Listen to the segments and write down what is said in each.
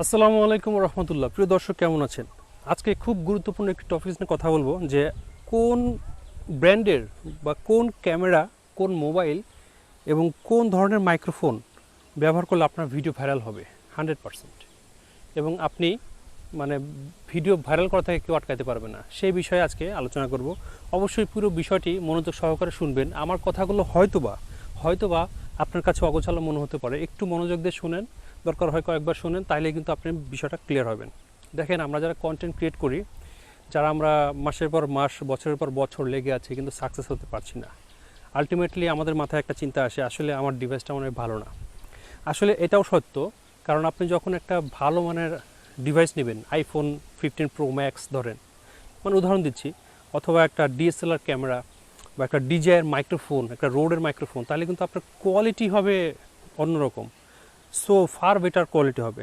আসসালামু আলাইকুম রহমতুল্লাহ। প্রিয় দর্শক, কেমন আছেন? আজকে খুব গুরুত্বপূর্ণ একটি টপিক নিয়ে কথা বলব, যে কোন ব্র্যান্ডের বা কোন ক্যামেরা, কোন মোবাইল এবং কোন ধরনের মাইক্রোফোন ব্যবহার করলে আপনার ভিডিও ভাইরাল হবে হান্ড্রেড পারসেন্ট এবং আপনি মানে ভিডিও ভাইরাল করা থেকে কেউ আটকাতে পারবে না। সেই বিষয়ে আজকে আলোচনা করব। অবশ্যই পুরো বিষয়টি মনোযোগ সহকারে শুনবেন। আমার কথাগুলো হয়তোবা হয়তোবা আপনার কাছে অগোছালো মনে হতে পারে। একটু মনোযোগ দিয়ে শুনেন। দরকার হয় কয়েকবার শুনেন তাইলে কিন্তু আপনি বিষয়টা ক্লিয়ার হবেন। দেখেন, আমরা যারা কন্টেন্ট ক্রিয়েট করি, যারা আমরা মাসের পর মাস, বছরের পর বছর লেগে আছে, কিন্তু সাকসেস হতে পারছি না। আলটিমেটলি আমাদের মাথায় একটা চিন্তা আসে, আসলে আমার ডিভাইসটা মনে হয় ভালো না। আসলে এটাও সত্য, কারণ আপনি যখন একটা ভালো মানের ডিভাইস নেবেন আইফোন ফিফটিন প্রো ম্যাক্স ধরেন মানে উদাহরণ দিচ্ছি, অথবা একটা ডিএসএলআর ক্যামেরা বা একটা ডিজাইয়ের মাইক্রোফোন একটা রোডের মাইক্রোফোন তাহলে কিন্তু আপনার কোয়ালিটি হবে অন্যরকম। সো ফার বেটার কোয়ালিটি হবে।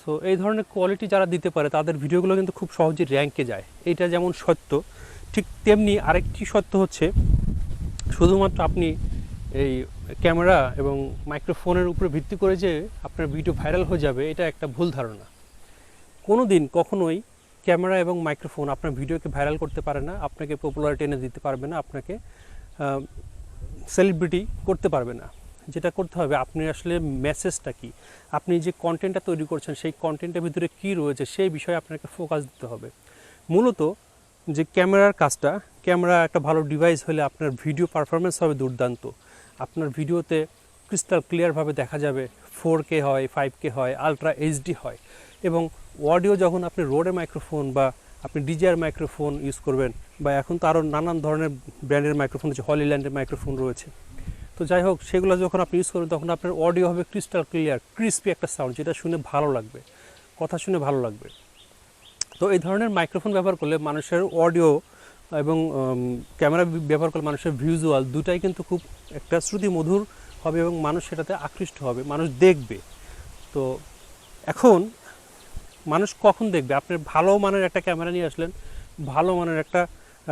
সো এই ধরনের কোয়ালিটি যারা দিতে পারে, তাদের ভিডিওগুলো কিন্তু খুব সহজে র্যাঙ্কে যায়। এইটা যেমন সত্য, ঠিক তেমনি আরেকটি সত্য হচ্ছে, শুধুমাত্র আপনি এই ক্যামেরা এবং মাইক্রোফোনের উপরে ভিত্তি করে যে আপনার ভিডিও ভাইরাল হয়ে যাবে, এটা একটা ভুল ধারণা। কোনো দিন কখনোই ক্যামেরা এবং মাইক্রোফোন আপনার ভিডিওকে ভাইরাল করতে পারে না, আপনাকে পপুলারিটি এনে দিতে পারবে না, আপনাকে সেলিব্রিটি করতে পারবে না। যেটা করতে হবে, আপনি আসলে মেসেজটা কি? আপনি যে কন্টেন্টটা তৈরি করছেন, সেই কন্টেন্টের ভিতরে কি রয়েছে, সেই বিষয়ে আপনাকে ফোকাস দিতে হবে। মূলত যে ক্যামেরার কাজটা, ক্যামেরা একটা ভালো ডিভাইস হলে আপনার ভিডিও পারফরমেন্স হবে দুর্দান্ত। আপনার ভিডিওতে ক্রিস্টাল ক্লিয়ারভাবে দেখা যাবে ফোর কে হয় ফাইভ কে হয় আলট্রা এইচডি হয় এবং অডিও যখন আপনি রোডে মাইক্রোফোন বা আপনি ডিজিআর মাইক্রোফোন ইউজ করবেন বা এখন তো আরও নানান ধরনের ব্র্যান্ডের মাইক্রোফোন আছে হলিল্যান্ডের মাইক্রোফোন রয়েছে। তো যাই হোক, সেগুলো যখন আপনি ইউজ করবেন, তখন আপনার অডিও হবে ক্রিস্টাল ক্লিয়ার ক্রিস্পি একটা সাউন্ড যেটা শুনে ভালো লাগবে, কথা শুনে ভালো লাগবে। তো এই ধরনের মাইক্রোফোন ব্যবহার করলে মানুষের অডিও এবং ক্যামেরা ব্যবহার করলে মানুষের ভিজুয়াল দুটাই কিন্তু খুব একটা শ্রুতি মধুর হবে এবং মানুষ সেটাতে আকৃষ্ট হবে, মানুষ দেখবে। তো এখন মানুষ কখন দেখবে? আপনি ভালো মানের একটা ক্যামেরা নিয়ে আসলেন, ভালো মানের একটা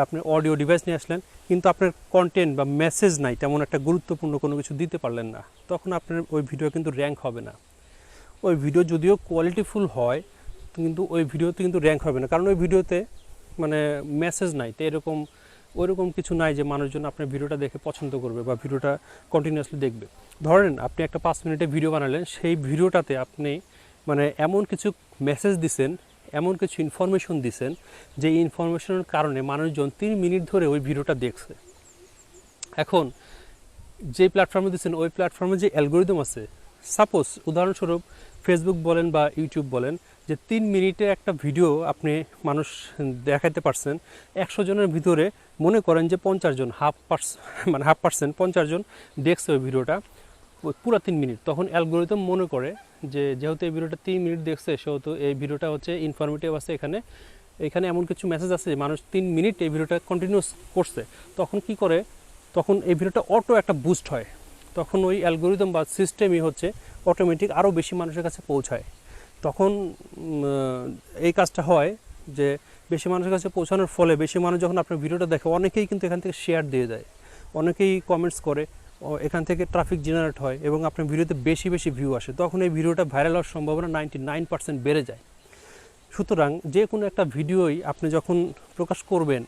আপনি অডিও ডিভাইস নিয়ে আসলেন, কিন্তু আপনার কন্টেন্ট বা মেসেজ নাই, তেমন একটা গুরুত্বপূর্ণ কোনো কিছু দিতে পারলেন না। তখন আপনার ওই ভিডিও কিন্তু র্যাঙ্ক হবে না। ওই ভিডিও যদিও কোয়ালিটিফুল হয়, কিন্তু ওই ভিডিওতে কিন্তু র্যাঙ্ক হবে না। কারণ ওই ভিডিওতে মানে মেসেজ নাই, তো এরকম, ওইরকম কিছু নাই যে মানুষজন আপনার ভিডিওটা দেখে পছন্দ করবে বা ভিডিওটা কন্টিনিউয়াসলি দেখবে। ধরেন আপনি একটা পাঁচ মিনিটের ভিডিও বানালেন, সেই ভিডিওটাতে আপনি মানে এমন কিছু মেসেজ দিছেন এমন কিছু ইনফরমেশন দিছেন যে ইনফরমেশনের কারণে মানুষজন তিন মিনিট ধরে ওই ভিডিওটা দেখছে। এখন যে প্ল্যাটফর্মে দিচ্ছেন ওই প্ল্যাটফর্মে যে অ্যালগোরিদম আছে সাপোজ উদাহরণস্বরূপ ফেসবুক বলেন বা ইউটিউব বলেন যে তিন মিনিটে একটা ভিডিও আপনি মানুষ দেখাতে পারছেন, একশো জনের ভিতরে মনে করেন যে পঞ্চাশ জন হাফ পার্স মানে হাফ পার্সেন্ট পঞ্চাশ জন দেখছে ওই ভিডিওটা পুরো তিন মিনিট। তখন অ্যালগোরিদম মনে করে যে যেহেতু এই ভিডিওটা তিন মিনিট দেখছে, সেহেতু এই ভিডিওটা হচ্ছে ইনফরমেটিভ আছে এখানে। এখানে এমন কিছু মেসেজ আছে যে মানুষ তিন মিনিট এই ভিডিওটা কন্টিনিউস করছে। তখন কি করে? তখন এই ভিডিওটা অটো একটা বুস্ট হয়। তখন ওই অ্যালগোরিদম বা সিস্টেমই হচ্ছে অটোমেটিক আরও বেশি মানুষের কাছে পৌঁছায়। তখন এই কাজটা হয় যে বেশি মানুষের কাছে পৌঁছানোর ফলে বেশি মানুষ যখন আপনার ভিডিওটা দেখে, অনেকেই কিন্তু এখান থেকে শেয়ার দিয়ে দেয়। অনেকেই কমেন্টস করে। এখান থেকে ট্রাফিক জেনারেট হয় এবং আপনার ভিডিওতে বেশি বেশি ভিউ আসে, তখন এই ভিডিওটা ভাইরাল হওয়ার সম্ভাবনা নাইনটি নাইন পার্সেন্ট বেড়ে যায়। সুতরাং যে কোনো একটা ভিডিওই আপনি যখন প্রকাশ করবেন,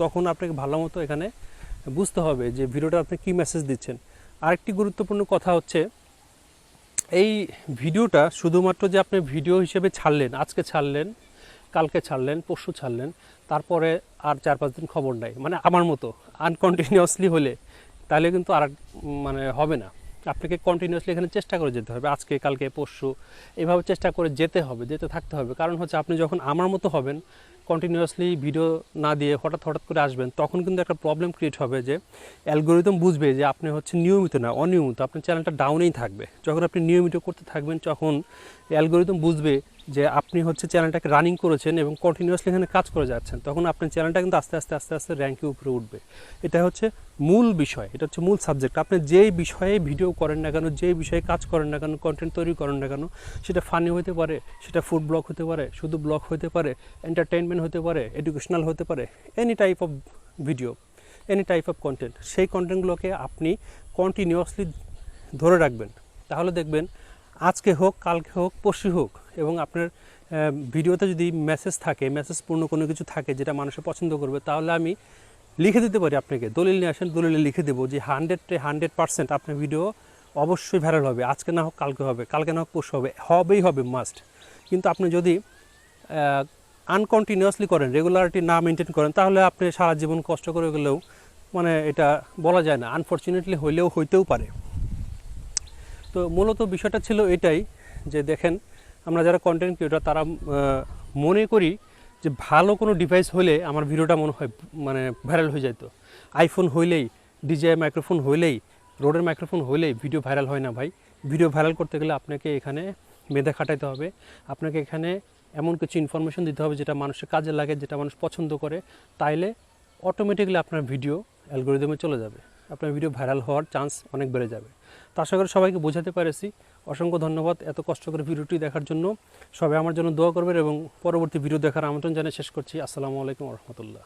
তখন আপনাকে ভালো মতো এখানে বুঝতে হবে যে ভিডিওটা আপনি কী মেসেজ দিচ্ছেন। আরেকটি গুরুত্বপূর্ণ কথা হচ্ছে, এই ভিডিওটা শুধুমাত্র যে আপনি ভিডিও হিসেবে ছাড়লেন, আজকে ছাড়লেন, কালকে ছাড়লেন, পরশু ছাড়লেন, তারপরে আর চার পাঁচ দিন খবর নাই মানে আমার মতো আনকন্টিনিউয়াসলি হলে তাহলে কিন্তু আর মানে হবে না। আপনাকে কন্টিনিউসলি এখানে চেষ্টা করে যেতে হবে। আজকে, কালকে, পরশু, এভাবে চেষ্টা করে যেতে হবে, যেতে থাকতে হবে। কারণ হচ্ছে আপনি যখন আমার মতো হবেন কন্টিনিউয়াসলি ভিডিও না দিয়ে হঠাৎ হঠাৎ করে আসবেন, তখন কিন্তু একটা প্রবলেম ক্রিয়েট হবে যে অ্যালগোরিদম বুঝবে যে আপনি হচ্ছে নিয়মিত না, অনিয়মিত। আপনার চ্যানেলটা ডাউনেই থাকবে। যখন আপনি নিয়মিত করতে থাকবেন, তখন অ্যালগোরিদম বুঝবে যে আপনি হচ্ছে চ্যানেলটাকে রানিং করেছেন এবং কন্টিনিউয়াসলি এখানে কাজ করে যাচ্ছেন। তখন আপনার চ্যানেলটা কিন্তু আস্তে আস্তে আস্তে আস্তে র্যাঙ্কের উপরে উঠবে। এটা হচ্ছে মূল বিষয়, এটা হচ্ছে মূল সাবজেক্ট আপনি যেই বিষয়ে ভিডিও করেন না কেন, যেই বিষয়ে কাজ করেন না কেন কন্টেন্ট তৈরি করেন না কেন, সেটা ফানি হতে পারে, সেটা ফুড ব্লগ হতে পারে, শুধু ব্লগ হতে পারে এন্টারটেনমেন্ট হতে পারে এডুকেশনাল হতে পারে any type of video any type of content সেই কন্টেন্টগুলোকে আপনি কন্টিনিউয়াসলি ধরে রাখবেন। তাহলে দেখবেন আজকে হোক, কালকে হোক, পরশু হোক, এবং আপনার ভিডিওতে যদি মেসেজ থাকে মেসেজপূর্ণ কোনো কিছু থাকে যেটা মানুষে পছন্দ করবে, তাহলে আমি লিখে দিতে পারি আপনাকে। দলিল নিয়ে আসেন, দলিলে লিখে দেবো যে হান্ড্রেডে হান্ড্রেড পার্সেন্ট আপনার ভিডিও অবশ্যই ভাইরাল হবে। আজকে না হোক, কালকে হবে, কালকে না হোক, পরশু হবে, হবেই হবে মাস্ট কিন্তু আপনি যদি আনকন্টিনিউয়াসলি করেন রেগুলারিটি না মেনটেন করেন, তাহলে আপনি সারা জীবন কষ্ট করে গেলেও মানে এটা বলা যায় না আনফর্চুনেটলি হইলেও হইতেও পারে। তো মূলত বিষয়টা ছিল এটাই যে দেখেন, আমরা যারা কন্টেন্ট ক্রিয়েটর তারা মনে করি যে ভালো কোনো ডিভাইস হলে আমার ভিডিওটা মনে হয় মানে ভাইরাল হয়ে যেত আইফোন হইলেই ডিজিআই মাইক্রোফোন হইলেই রোডের মাইক্রোফোন হইলেই ভিডিও ভাইরাল হয় না ভাই। ভিডিও ভাইরাল করতে গেলে আপনাকে এখানে মেধা খাটাইতে হবে। আপনাকে এখানে এমন কিছু ইনফরমেশন দিতে হবে যেটা মানুষের কাজে লাগে, যেটা মানুষ পছন্দ করে, তাইলে অটোমেটিকলি আপনার ভিডিও অ্যালগোরিদমে চলে যাবে। আপনার ভিডিও ভাইরাল হওয়ার চান্স অনেক বেড়ে যাবে। তো আশা করি সবাইকে বোঝাতে পেরেছি। অসংখ্য ধন্যবাদ এত কষ্ট করে ভিডিওটি দেখার জন্য। সবাই আমার জন্য দোয়া করবেন এবং পরবর্তী ভিডিও দেখার আমন্ত্রণ জানিয়ে শেষ করছি। আসসালামু আলাইকুম রহমতুল্লাহ।